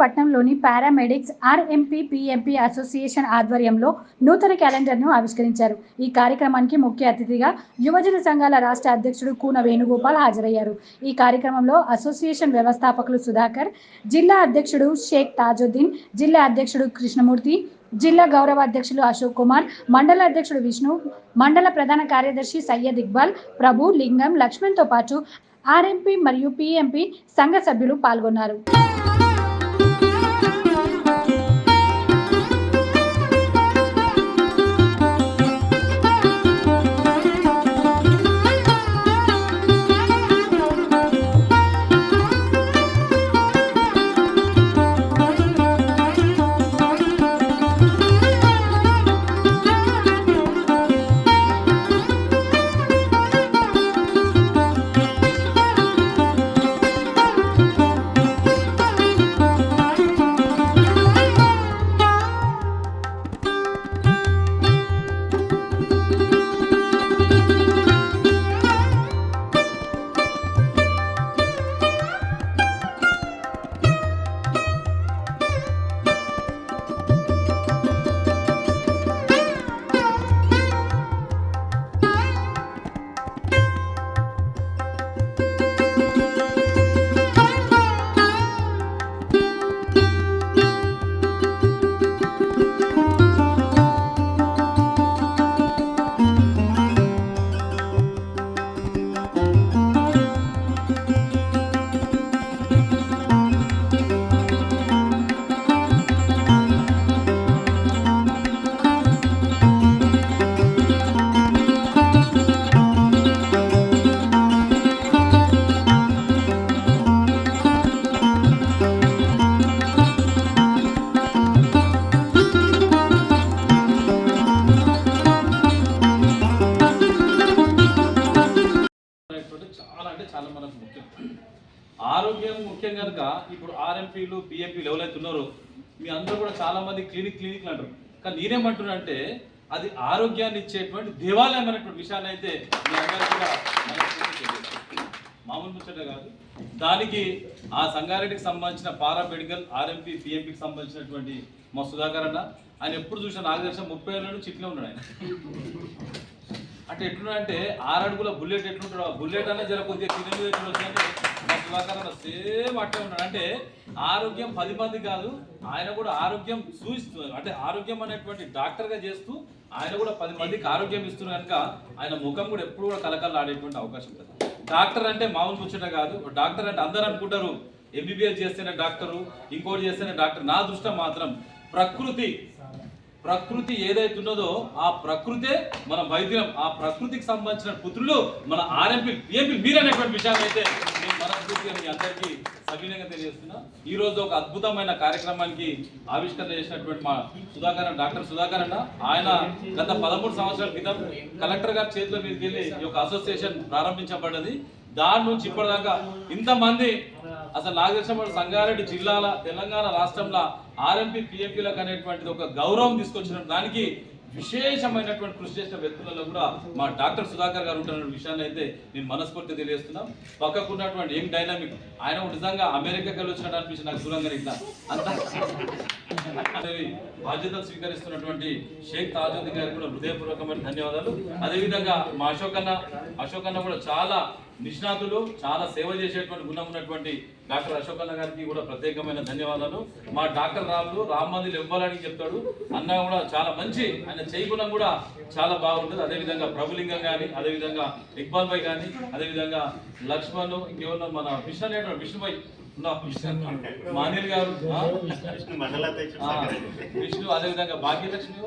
మచిలీపట్నంలోని paramedics RMP PMP association ఆధ్వర్యంలో నూతన క్యాలెండర్ను ఆవిష్కరించారు. ఈ కార్యక్రమానికి ముఖ్య అతిథిగా యువజన సంఘాల రాష్ట్ర అధ్యక్షుడు కూన వేణుగోపాల్ హాజరయ్యారు. ఈ కార్యక్రమంలో అసోసియేషన్ వ్యవస్థాపకులు సుధాకర్ జిల్లా అధ్యక్షుడు షేక్ తాజుద్దీన్ జిల్లా అధ్యక్షుడు కృష్ణమూర్తి జిల్లా గౌరవ అధ్యక్షులు అశోక్ కుమార్ మండల అధ్యక్షుడు విష్ణు మండల ప్రధాన కార్యదర్శి సయ్యద్ ఇక్బాల్ ప్రభు లింగం లక్ష్మణ్తో పాటు ఆర్ఎంపీ మరియు పిఎంపీ సంఘ సభ్యులు పాల్గొన్నారు. ఆరోగ్యం ముఖ్యం కనుక ఇప్పుడు ఆర్ఎంపీలు బిఎంపీలు ఎవరైతే ఉన్నారో మీ అందరూ కూడా చాలా మంది క్లినిక్ క్లినిక్లు అంటారు. కానీ నేనేమంటున్నా అంటే అది ఆరోగ్యాన్ని ఇచ్చేటువంటి దేవాలయం అనేటువంటి విషయాన్ని అయితే మీ అందరికీ కూడా మామూలు ముచ్చట కాదు. దానికి ఆ సంగారెడ్డికి సంబంధించిన పారా మెడికల్ ఆర్ఎంపీ బిఎంపీకి సంబంధించినటువంటి మా సుధాకర్ అన్న ఆయన ఎప్పుడు చూసిన నాకు తెలిసిన ముప్పై ఏళ్ళ నుంచి ఇట్లే ఉన్నాడు ఆయన. అంటే ఎట్లుందంటే ఆరు అడుగుల బుల్లెట్ ఎట్లుంటాడు ఆ బుల్లెట్ అన్న జర కొద్దిగా కింద మీద ఎట్లా మా సేమ్ అట్టే ఉన్నాడు. అంటే ఆరోగ్యం పది మంది కాదు ఆయన కూడా ఆరోగ్యం చూస్తూ అంటే ఆరోగ్యం అనేటువంటి డాక్టర్గా చేస్తూ ఆయన కూడా పది మందికి ఆరోగ్యం ఇస్తున్నారు కనుక ఆయన ముఖం కూడా ఎప్పుడు కూడా కలకల్లాడేటువంటి అవకాశం ఉంటుంది. డాక్టర్ అంటే మామూలు ముచ్చట కాదు. డాక్టర్ అంటే అందరూ అనుకుంటారు ఎంబీబీఎస్ చేస్తేనే డాక్టరు ఇంకోటి చేస్తేనే డాక్టర్. నా దృష్టి మాత్రం ప్రకృతి ప్రకృతి ఏదైతే ఉన్నదో ఆ ప్రకృతే మన వైద్యం ఆ ప్రకృతికి సంబంధించిన పుత్రులు మన ఆర్ఎంపీ పిఎంపీ మీరనేటువంటి విషయాన్ని అయితే నేను మనస్ఫూర్తిగా మీ అందరికీ సవినయంగా తెలియజేస్తున్నా. ఈ రోజు ఒక అద్భుతమైన కార్యక్రమానికి ఆవిష్కరణ చేసినటువంటి మా సుధాకర్ డాక్టర్ సుధాకర్ అన్న. ఆయన గత పదమూడు సంవత్సరాల క్రితం కలెక్టర్ గారి చేతిలో మీదకి వెళ్ళి ఈ యొక్క అసోసియేషన్ ప్రారంభించబడ్డది. దాని నుంచి ఇప్పటిదాకా ఇంతమంది అసలు నాకు తెలిసిన సంగారెడ్డి జిల్లాల తెలంగాణ రాష్ట్రంలో ఆర్ఎంపీ పిఎంపీలకు అనేటువంటిది ఒక గౌరవం తీసుకొచ్చిన దానికి విశేషమైనటువంటి కృషి చేసిన వ్యక్తులలో కూడా మా డాక్టర్ సుధాకర్ గారు ఉంటున్న విషయాన్ని అయితే నేను మనస్ఫూర్తి తెలియజేస్తున్నాం. పక్కకు ఉన్నటువంటి ఏం డైనామిక్ ఆయన నిజంగా అమెరికాకి వెళ్ళి వచ్చినట్టు అనిపించి నాకు దూరంగా ఇట్లా అంత బాధ్యతలు స్వీకరిస్తున్నటువంటి షేక్ తాజుద్దీన్ గారికి కూడా హృదయపూర్వకమైన ధన్యవాదాలు. అదేవిధంగా మా అశోక్ అన్న అశోక్ అన్న కూడా చాలా నిష్ణాతులు చాలా సేవ చేసేటువంటి గుణం ఉన్నటువంటి డాక్టర్ అశోక్ అన్న గారికి కూడా ప్రత్యేకమైన ధన్యవాదాలు. మా డాక్టర్ రాములు రామ్ మందిలు ఇవ్వాలని చెప్తాడు. అన్న కూడా చాలా మంచి ఆయన చేయి గుణం కూడా చాలా బాగుంటుంది. అదేవిధంగా ప్రభులింగం కానీ అదేవిధంగా ఇక్బాల్ భాయ్ కానీ అదేవిధంగా లక్ష్మణ్ ఇంకెవరన్నా మన విష్ణు అనేటువంటి విష్ణుభాయ్. ఉన్నా? మా అనిల్ గారు. విష్ణు అదేవిధంగా భాగ్యలక్ష్మి.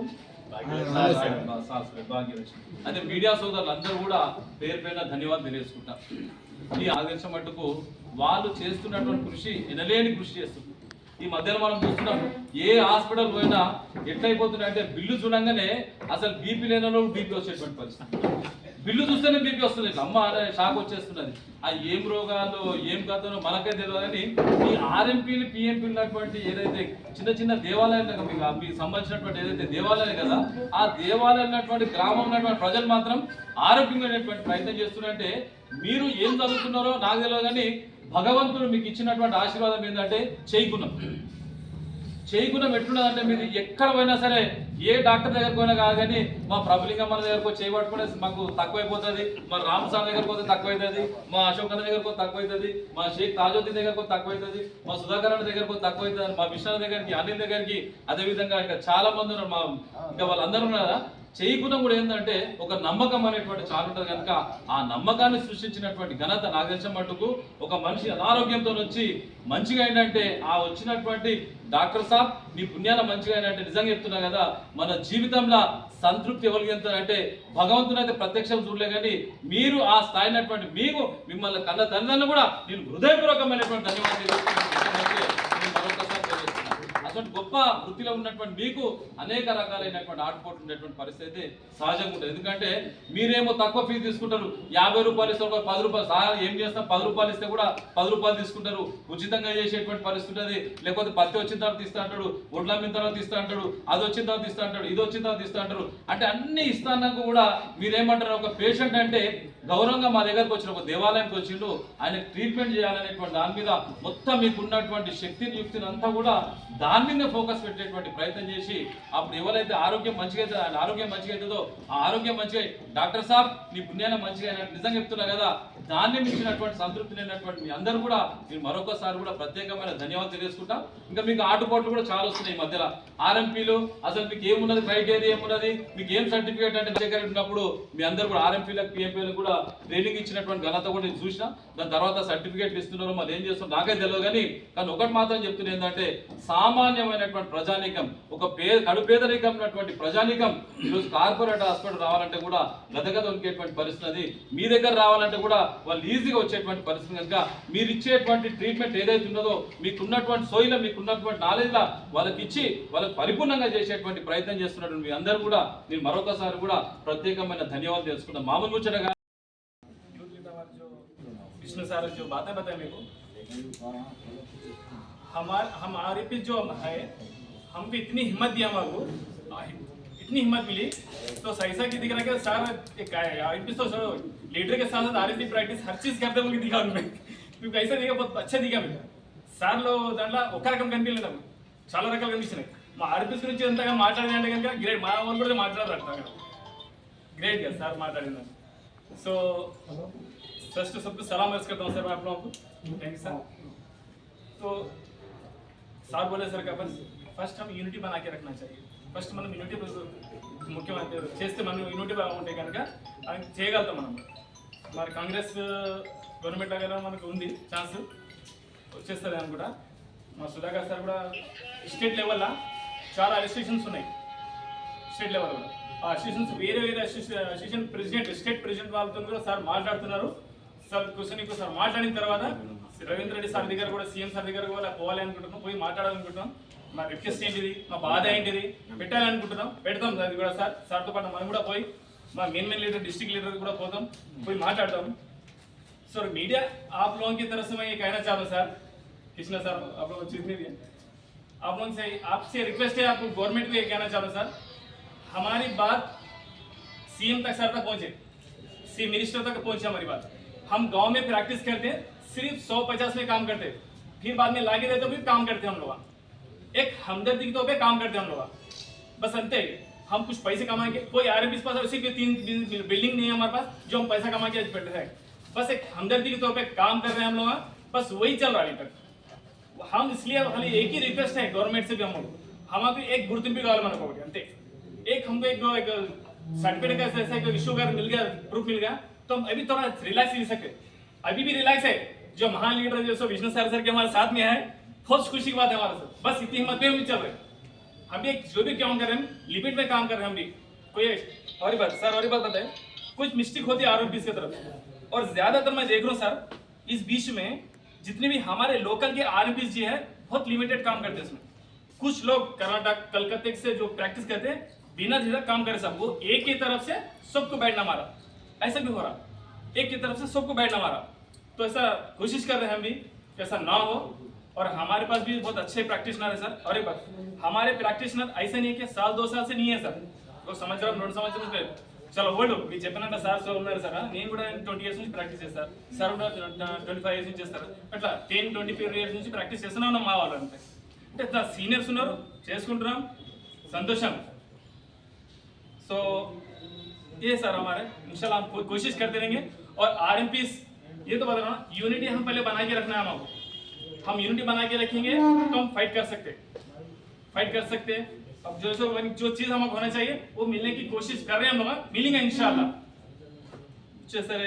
భాగ్యలక్ష్మి. అదే మీడియా సోదరులు అందరూ కూడా పేరు పేరున ధన్యవాదాలు తెలియజేసుకుంటా ఈ ఆదర్శం మట్టుకు వాళ్ళు చేస్తున్నటువంటి కృషి ఎనలేని కృషి చేస్తుంది. ఈ మధ్యలో మనం చూస్తున్నాం ఏ హాస్పిటల్ పోయినా ఎట్లయిపోతున్నాయి అంటే బిల్లు చూడంగానే అసలు బీపీ లేనలో బీపీ వచ్చేటువంటి పరిస్థితి. బిల్లు చూస్తేనే బీపీ వస్తుంది. అమ్మ అనే షాక్ వచ్చేస్తున్నది. ఆ ఏం రోగాలు ఏం కథలో మనకే తెలియదు కానీ ఈ ఆర్ఎంపీలు పిఎంపీలు ఉన్నటువంటి ఏదైతే చిన్న చిన్న దేవాలయాలు కదా మీకు మీకు సంబంధించినటువంటి ఏదైతే దేవాలయాలు కదా ఆ దేవాలయం ఉన్నటువంటి గ్రామం ఉన్నటువంటి ప్రజలు మాత్రం ఆరోగ్యంగా అనేటువంటి ప్రయత్నం చేస్తున్నారంటే మీరు ఏం చదువుతున్నారో నాకు తెలియదు కానీ భగవంతుడు మీకు ఇచ్చినటువంటి ఆశీర్వాదం ఏంటంటే చేయకున్నాం. చేయకుండా ఎట్లున్నదంటే మీరు ఎక్కడ పోయినా సరే ఏ డాక్టర్ దగ్గరకు పోయినా కాదు కానీ మా ప్రభులింగమ్మ మన దగ్గరకు చేయబట్టుకునే మాకు తక్కువైపోతుంది మా రామస్వామి దగ్గరకు పోతే తక్కువైతుంది మా అశోక్ అన్న దగ్గరకు తక్కువైతుంది మా షేక్ తాజోద్దీన్ దగ్గరకు తక్కువైతుంది మా సుధాకర్ అన్న దగ్గరకు తక్కువైతుంది మా విశ్వనాథ్ దగ్గరికి అనిల్ దగ్గరికి అదే విధంగా ఇంకా చాలా మంది ఉన్నారు మా ఇంకా వాళ్ళందరూ ఉన్నారు? చేయకుండా కూడా ఏంటంటే ఒక నమ్మకం అనేటువంటి చాలా ఉంటుంది కనుక ఆ నమ్మకాన్ని సృష్టించినటువంటి ఘనత నాకు తెలిసిన మటుకు ఒక మనిషి అనారోగ్యంతో వచ్చి మంచిగా ఏంటంటే ఆ వచ్చినటువంటి డాక్టర్ సాబ్ మీ పుణ్యాల మంచిగా ఏంటంటే నిజంగా చెప్తున్నా కదా మన జీవితంలో సంతృప్తి ఎవరికి అంటే భగవంతుని అయితే ప్రత్యక్షం చూడలే కానీ మీరు ఆ స్థాయినటువంటి మీకు మిమ్మల్ని కన్న తల్లిదండ్రులు కూడా నేను హృదయపూర్వకమైనటువంటి ధన్యవాదాలు అటువంటి గొప్ప వృత్తిలో ఉన్నటువంటి మీకు అనేక రకాలైనటువంటి ఆటుపోటు ఉండేటువంటి పరిస్థితి సహజంగా ఉంటుంది. ఎందుకంటే మీరేమో తక్కువ ఫీజు తీసుకుంటారు. యాభై రూపాయలు ఇస్తారు పది రూపాయలు ఏం చేస్తాం? పది రూపాయలు ఇస్తే కూడా పది రూపాయలు తీసుకుంటారు. ఉచితంగా చేసేటువంటి పరిస్థితి ఉంటుంది. లేకపోతే పత్తి వచ్చిన తర్వాత ఇస్తా అంటాడు. ఒడ్ల అమ్మిన తర్వాత ఇస్తా అంటాడు. అది వచ్చిన తర్వాత ఇస్తా అంటాడు. ఇది వచ్చిన తర్వాత ఇస్తా అంటారు. అంటే అన్ని ఇస్తానకు కూడా మీరేమంటారు? ఒక పేషెంట్ అంటే గౌరవంగా మా దగ్గరకు వచ్చిన ఒక దేవాలయానికి వచ్చిండు. ఆయన ట్రీట్మెంట్ చేయాలనేటువంటి దాని మీద మొత్తం మీకు ఉన్నటువంటి శక్తిని యుక్తిని అంతా కూడా దాని మీద ఫోకస్ పెట్టేటువంటి ప్రయత్నం చేసి అప్పుడు ఎవరైతే ఆరోగ్యం మంచిగా అయితే ఆయన ఆరోగ్యం మంచిగా అవుతుందో ఆ ఆరోగ్యం మంచిగా డాక్టర్ సాబ్ నీ పుణ్యాన మంచిగా అయినట్టు నిజంగా చెప్తున్నా కదా దాన్ని మించినటువంటి సంతృప్తి లేనటువంటి మీ అందరూ కూడా నేను మరొకసారి కూడా ప్రత్యేకమైన ధన్యవాదాలు తెలియజేసుకుంటా ఇంకా మీకు ఆటుపోట్లు కూడా చాలా వస్తున్నాయి ఈ మధ్యలో. ఆర్ఎంపీలు అసలు మీకు ఏమున్నది క్రైటీరియా ఏమున్నది మీకు ఏం సర్టిఫికేట్ అంటే దగ్గర ఉన్నప్పుడు మీ అందరూ కూడా ఆర్ఎంపీలకు పిఎంపీలకు కూడా కూడా ట్రైనింగ్ ఇచ్చినటువంటి ఘనత కూడా నేను చూసిన. దాని తర్వాత సర్టిఫికేట్లు ఇస్తున్నారు మరి ఏం చేస్తున్నారు నాకే తెలియదు కానీ కానీ ఒకటి మాత్రం చెప్తున్నా ఏంటంటే సామాన్యమైనటువంటి ప్రజానీకం ఒక పే కడుపేదరికం ఉన్నటువంటి ప్రజానీకం ఈరోజు కార్పొరేట్ హాస్పిటల్ రావాలంటే కూడా గదగద దొరికేటువంటి పరిస్థితి మీ దగ్గర రావాలంటే కూడా వాళ్ళు ఈజీగా వచ్చేటువంటి పరిస్థితి కనుక మీరు ఇచ్చేటువంటి ట్రీట్మెంట్ ఏదైతే ఉన్నదో మీకున్నటువంటి సోయిల మీకున్నటువంటి నాలెడ్జ్లా వాళ్ళకి ఇచ్చి వాళ్ళకి పరిపూర్ణంగా చేసేటువంటి ప్రయత్నం చేస్తున్నటువంటి మీ అందరూ కూడా మీరు మరొకసారి కూడా ప్రత్యేకమైన ధన్యవాదాలు తెలుసుకుందాం. మామూలు हमारे जो विष्णु सर जो बातें बताए मेरे को हमार हमारे पे जो है हमको इतनी हिम्मत दिया हमारे को आ, इतनी हिम्मत मिली तो सही सा की दिख रहा है कि सर एक आईपी तो सर लीडर के साथ साथ आरएसपी प्रैक्टिस हर चीज करते बोल के दिखा उनमें क्योंकि ऐसा दिखा बहुत अच्छा दिखा मुझे సార్లో దాంట్లో ఒక రకం కనిపించలేదు నాకు చాలా రకాలు కనిపించినాయి మా ఆర్పిస్ గురించి ఎంతగా మాట్లాడినంటే కనుక గ్రేట్ మా వాళ్ళు కూడా మాట్లాడారు ग्रेट है सर माताड़ी सो फर्स्ट सबको सलाम अर्ज करता हूँ सर मैं आप लोगों को थैंक यू सर तो సార్ बोले सर का बस ఫస్ట్ हम యూనిటీ బనా के रखना चाहिए ఫస్ట్ మనం యూనిటీ ముఖ్యమంత్రి చేస్తే మనం యూనిటీ ఉంటే కనుక అది చేయగలుగుతాం మనం మరి కాంగ్రెస్ గవర్నమెంట్ దగ్గర మనకు ఉంది ఛాన్స్ వచ్చేస్తుంది అని కూడా మా సుధాకర్ సార్ కూడా స్టేట్ లెవెల్లో చాలా రిస్ట్రిక్షన్స్ ఉన్నాయి స్టేట్ లెవెల్ కూడా ఆ అసిస్టెంట్స్ వేరే వేరే అసిస్టెంట్ ప్రెసిడెంట్ స్టేట్ ప్రెసిడెంట్ వాళ్ళతో కూడా సార్ మాట్లాడుతున్నారు సార్ కూర్చొని సార్ మాట్లాడిన తర్వాత రవీంద్ర రెడ్డి సార్ దగ్గర కూడా సీఎం సార్ దగ్గర కూడా పోవాలి అనుకుంటున్నాం పోయి మాట్లాడాలనుకుంటున్నాం మా రిక్వెస్ట్ ఏంటిది మా బాధ ఏంటిది పెట్టాలనుకుంటున్నాం పెడతాం అది కూడా సార్ సార్తో పాటు మనం కూడా పోయి మా main main leader district leader కూడా పోతాం పోయి మాట్లాడతాం सर मीडिया आप लोगों की तरफ से मैं ये कहना चाहता हूँ सर कृष्णा सर आप लोग जितने भी हैं आप लोगों से आपसे रिक्वेस्ट है आपको गवर्नमेंट को ये कहना चाहता हूँ सर हमारी बात सीएम तक सर तक पहुंचे सी मिनिस्टर तक पहुंचे हमारी बात हम गाँव में प्रैक्टिस करते हैं, सिर्फ़ सौ पचास में काम करते फिर बाद में लागे देते तो फिर काम करते हम लोग। एक हमदर्दी के तौर पर काम करते हम लोग। बस अंत हम कुछ पैसे कमाएँगे। कोई आर एम पास उसी की तीन बिल्डिंग नहीं है हमारे पास, जो हम पैसा कमा के बैठे हैं। बस एक हमदर्दी के तौर पर काम कर रहे हैं हम लोग। बस वही चल रहा है तक। हम इसलिए खाली एक ही रिक्वेस्ट है गवर्नमेंट से भी हम लोग। हमारे एक गुरु भी गवर्नमेंट अंत एक हमको एक सर्टिफिकेट का ऐसा इशू कर मिल गया प्रूफ मिल गया तो हम अभी थोड़ा रिलैक्स ले सकते अभी भी रिलैक्स है। जो महान लीडर जो सो विष्णु सर सर के हमारे साथ में है बहुत खुशी की बात है हमारे साथ। बस इतनी हिम्मत में हम चल रहे हम भी जो भी काम कर रहे हैं लिमिट में काम कर रहे हैं हम भी। कोई और बात सर और बात बताए। कुछ मिस्टेक होती है आरोपी की तरफ़। और ज़्यादातर मैं देख रहा हूँ सर इस बीच में जितने भी हमारे लोकल के आर जी है, बहुत लिमिटेड काम करते हैं इसमें। कुछ लोग कर्नाटक, कलकत्ते से जो प्रैक्टिस करते हैं, बिना झिझक काम करे सब, वो एक ही तरफ़ से सबको बैठना मारा। ऐसा भी हो रहा एक की तरफ से सबको बैठना मारा तो ऐसा कोशिश कर रहे हैं हम भी कि ऐसा ना हो और हमारे पास भी बहुत अच्छे प्रैक्टिशनर है सर और एक बात हमारे प्रैक्टिशनर ऐसा नहीं है कि साल दो साल से नहीं है सर ఒక సంవత్సరం రెండు సంవత్సరం లేదు చాలా ఓల్డ్ మీరు చెప్పినట్టు సార్ సో ఉన్నారు సార్ నేను కూడా ట్వంటీ ఇయర్స్ నుంచి ప్రాక్టీస్ చేస్తాను సార్ కూడా ట్వంటీ ఫైవ్ ఇయర్స్ నుంచి చేస్తారు అట్లా టెన్ ట్వంటీ ఫైవ్ ఇయర్స్ నుంచి ప్రాక్టీస్ చేస్తూనే ఉన్నాం మా వాళ్ళు అంతే అంటే ద సీనియర్స్ ఉన్నారు చేసుకుంటున్నాం సంతోషం सो ये सर हमारे इंशाल्लाह हम को- कोशिश करते रहेंगे और आर ये तो बता रहा हूँ यूनिटी हम पहले बना के रखना है हमको हम यूनिटी बना के रखेंगे तो हम फाइट कर सकते फाइट कर सकते हैं अब जो जो जो चीज़ हमको होना चाहिए वो मिलने की कोशिश कर रहे हैं हम लोग मिलेंगे इंशाल्लाह अच्छा sir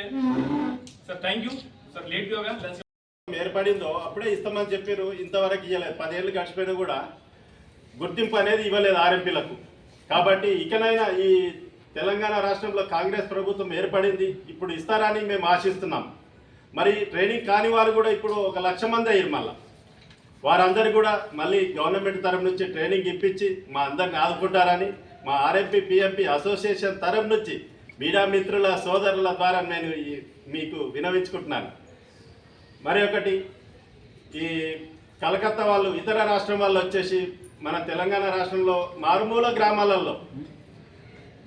sir thank you sir late भी होगा लंच ఏర్పడిందో అప్పుడే ఇస్తామని చెప్పారు ఇంతవరకు ఇవ్వలేదు పదేళ్ళు గడిచిపోయినా కూడా గుర్తింపు అనేది ఇవ్వలేదు ఆర్ఎంపీలకు కాబట్టి ఇకనైనా ఈ తెలంగాణ రాష్ట్రంలో కాంగ్రెస్ ప్రభుత్వం ఏర్పడింది ఇప్పుడు ఇస్తారని మేము ఆశిస్తున్నాం. మరి ట్రైనింగ్ కాని వారు కూడా ఇప్పుడు ఒక లక్ష మంది అయ్యారు మళ్ళా. వారందరూ కూడా మళ్ళీ గవర్నమెంట్ తరఫు నుంచి ట్రైనింగ్ ఇప్పించి మా అందరిని ఆదుకుంటారని మా ఆర్ఎంపీ పిఎంపీ అసోసియేషన్ తరఫు నుంచి మీడియా మిత్రుల సోదరుల ద్వారా నేను మీకు వినవించుకుంటున్నాను. మరి ఒకటి ఈ కలకత్తా వాళ్ళు ఇతర రాష్ట్రం వాళ్ళు వచ్చేసి మన తెలంగాణ రాష్ట్రంలో మారుమూల గ్రామాలలో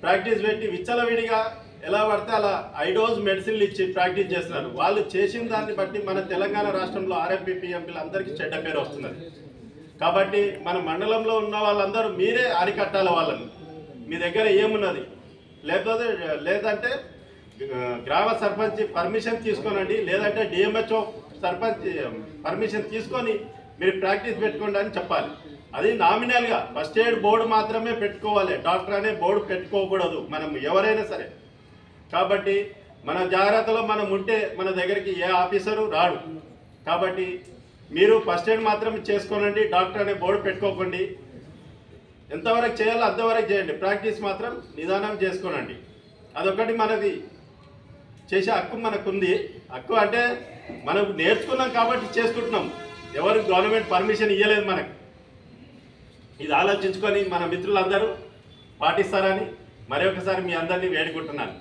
ప్రాక్టీస్ పెట్టి విచ్చలవిడిగా ఎలా పడితే అలా ఐడోస్ మెడిసిన్లు ఇచ్చి ప్రాక్టీస్ చేస్తున్నారు. వాళ్ళు చేసిన దాన్ని బట్టి మన తెలంగాణ రాష్ట్రంలో ఆర్ఎంపీపీ ఎంపీలు అందరికీ చెడ్డ పేరు వస్తున్నది. కాబట్టి మన మండలంలో ఉన్న వాళ్ళందరూ మీరే అరికట్టాలి వాళ్ళని. మీ దగ్గర ఏమున్నది? లేకపోతే లేదంటే గ్రామ సర్పంచ్ పర్మిషన్ తీసుకోనండి లేదంటే డిఎంహెచ్ఓ సర్పంచ్ పర్మిషన్ తీసుకొని మీరు ప్రాక్టీస్ పెట్టుకోండి అని చెప్పాలి. అది నామినల్గా ఫస్ట్ ఎయిడ్ బోర్డు మాత్రమే పెట్టుకోవాలి. డాక్టర్ అనే బోర్డు పెట్టుకోకూడదు మనం ఎవరైనా సరే. కాబట్టి మన జాగ్రత్తలో మనం ఉంటే మన దగ్గరికి ఏ ఆఫీసరు రాడు. కాబట్టి మీరు ఫస్ట్ ఎయిడ్ మాత్రమే చేసుకోనండి డాక్టర్ అనే బోర్డు పెట్టుకోకండి. ఎంతవరకు చేయాలో అంతవరకు చేయండి. ప్రాక్టీస్ మాత్రం నిదానం చేసుకోనండి. అదొకటి మనది చేసే హక్కు మనకుంది. హక్కు అంటే మనం నేర్చుకున్నాం కాబట్టి చేసుకుంటున్నాం. ఎవరు గవర్నమెంట్ పర్మిషన్ ఇవ్వలేదు మనకు. ఇది ఆలోచించుకొని మన మిత్రులందరూ పాటిస్తారని మరొకసారి మీ అందరినీ వేడుకుంటున్నాను.